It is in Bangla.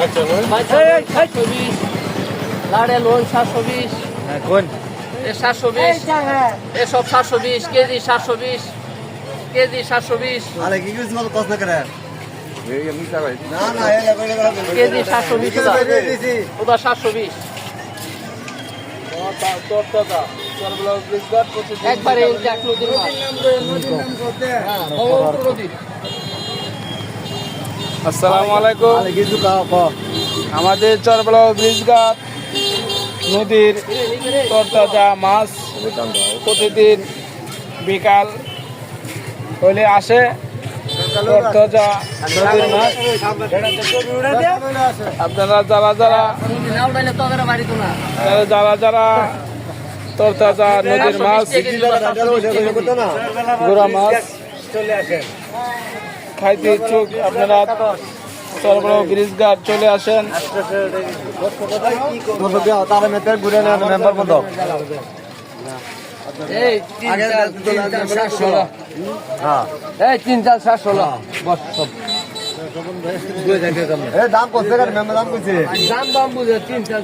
সাতশো বিশ লাড়ে লোন সাতশো বিশ কোন এ সাতশো বিশ এসব সাতশো বিশ কেজি সাতশো বিশ কেজি সাতশো বিশ কেজি সাতশো বিশ ওটা সাতশো বিশ একবারে আসসালামু আলাইকুম। আমাদের চরবলা ব্রিজঘাট নদীর তরতাজা মাছ প্রতিদিন বিকাল হলে আসে। তরতাজা নদীর মাছ। আপনারা যারা যারা যারা যারা তরতাজা নদীর মাছ করতে না গোড়া মাছ খাইতে ইচ্ছুক আপনারা চরবলা ব্রিজঘাট চলে আসেন। মেতে ঘুরে না মেম্বার বন্ধ। তিন চার সাত ষোলো। হ্যাঁ। বস সব। দাম কত করে মেম্বার দাম কইছে? দাম দাম বুঝে তিন চার